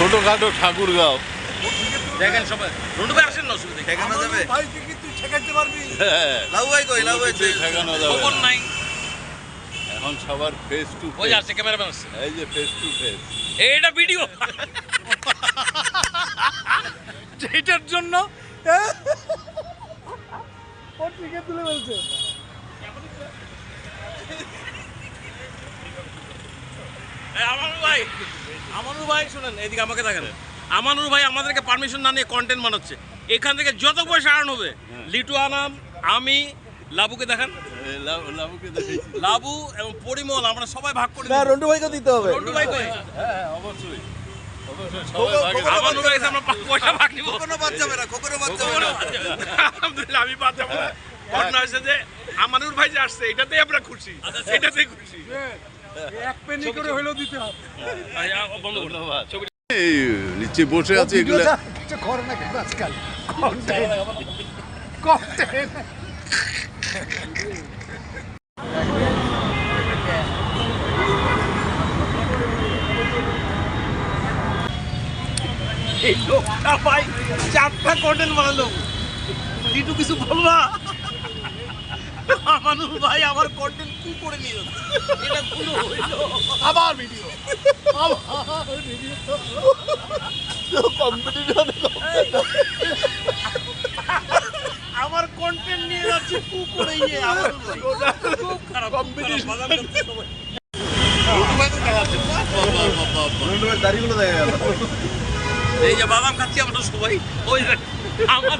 ছোটখাটো ঠাকুরগাঁও। দেখেন সবাই। রন্টু ভাই আসেন না অসুবিধা ঠেকানো যাবে। কি তুই ঠেকাইতে পারবি? হ্যাঁ, লাউ ভাই কই লাউ ভাই ঠেকানো যাবে। খবর নাই। এখন সবার ফেস টু ওই ক্যামেরাম্যান আসছে এই যে ফেস টু ফেস এইটা ভিডিও যেটার জন্য ও ঠিকই তুলে বলছে আমানুর ভাই। আমানুর ভাই শুনেন এদিকে আমাকে দেখেন। আমানুর ভাই আমাদেরকে পারমিশন না নিয়ে কন্টেন্ট বানাচ্ছে। এখান থেকে যত পয়সা আর্ন হবে লিটু আনাম আমি লাবুকে দেখেন। লাবু এবং পরিমল আমরা সবাই ভাগ করে না। রন্টু ভাইকে দিতে হবে। রন্টু ভাই কই হ্যাঁ অবশ্যই। অবশ্যই সবাই ভাগে খবর- আমানুর ভাই আমরা পা- পয়সা ভাগ নিব। কোনো বাদ যাবে না খোকরও বাদ যাবে না। আলহামদুলিল্লাহ আমি বাদ ঘটনা হয়েছে যে আমানুর ভাই যে আসছে এটাতেই আমরা খুশি। এটাতেই খুশি। এক পেনি করে হইলেও দিতে হবে। বন্ধ করুন ধন্যবাদ। এই নিচে বসে আছে এগুলো। করে না কিন্তু আজকাল? কন্টেন্ট কন্টেন্ট এই লোকটা ভাই চারটা কন্টেন্ট বানালো। কিছু বলবা? আমানুর ভাই আমার কন্টেন্ট কি করে নিল এটা ভুল হইল আবার ভিডিও আবার ভিডিও কম্পিটিশন আমার কন্টেন্ট নিয়ে যাচ্ছে কু করে ইয়ে আমানুর ভাই খুব খারাপ কম্পিটিশন এই যে বাদাম খাচ্ছি আমরা সবাই। ওই আমার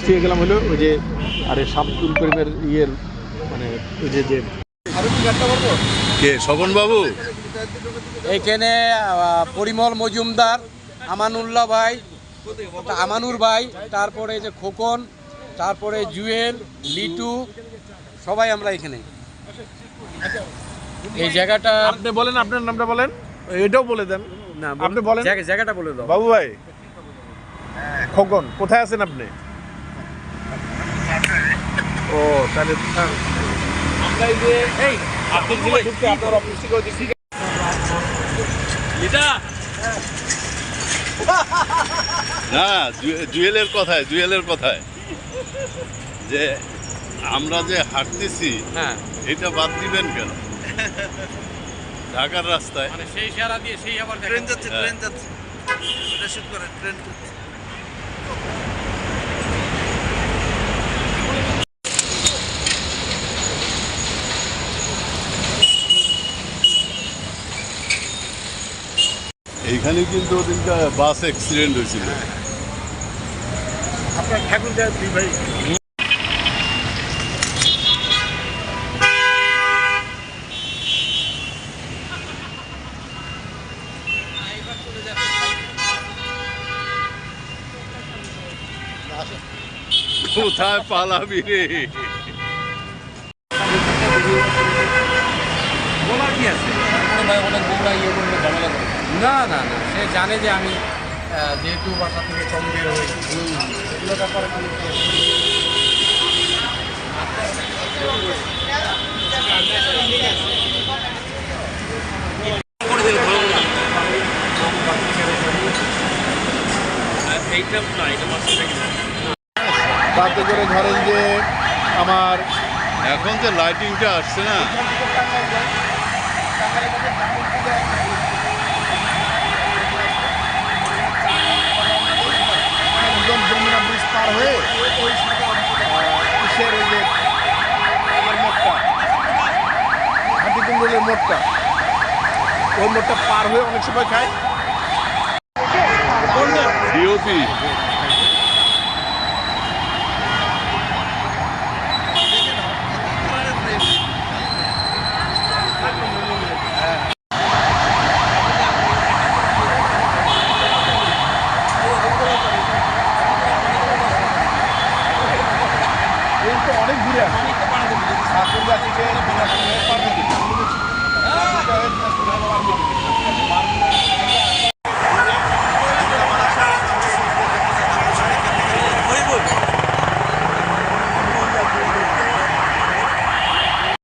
দিয়ে গেলাম হলো ওই যে আরে শামসুল করিমের ইয়ের মানে ওই যে যে কে? স্বপন বাবু? এইখানে আহ, পরিমল মজুমদার আমানুল্লাহ ভাই আমানুর ভাই তারপরে যে খোকন তারপরে জুয়েল লিটু সবাই আমরা এখানে। এই জায়গাটা আপনি বলেন আপনার নামটা বলেন। এটাও বলে দেন। না আপনি বলেন। জায়গা- জায়গাটা বলে দাও। বাবু ভাই খোকন কোথায় আছেন আপনি? ও তাহলে আমরা এই যে এই আপনি যে ঢুকতে আপনার অফিস থেকে ওই দিক থেকে লিটা! না জুয়েলের কথায় জুয়েলের কথায়। যে আমরা যে হাঁটতেছি হ্যাঁ। এটা বাদ দিবেন কেন? ঢাকার রাস্তায়। মানে সেই সারা দিয়ে সেই আবার ট্রেন যাচ্ছে। ট্রেন যাচ্ছে। এটা শুট করে ট্রেন যাচ্ছে এইখানে কিন্তু ওদিনটা বাস অ্যাক্সিডেন্ট হয়েছিল আপনার ঠাকুর দেয় দুই ভাই কোথায় পালাবি রে না না না, সে জানে যে আমি যেহেতু বাসা থেকে কম বের হই এগুলো ব্যাপারে তাতে করে ধরেন যে আমার এখন যে লাইটিংটা আসছে না একদম যমুনা ব্রিজ পার হয়ে আহ, ইসের ওই যে ওই মোড়টা পার হয়ে অনেক সময় খায়। DOP Aku Sakura tiga, Sakura tiga.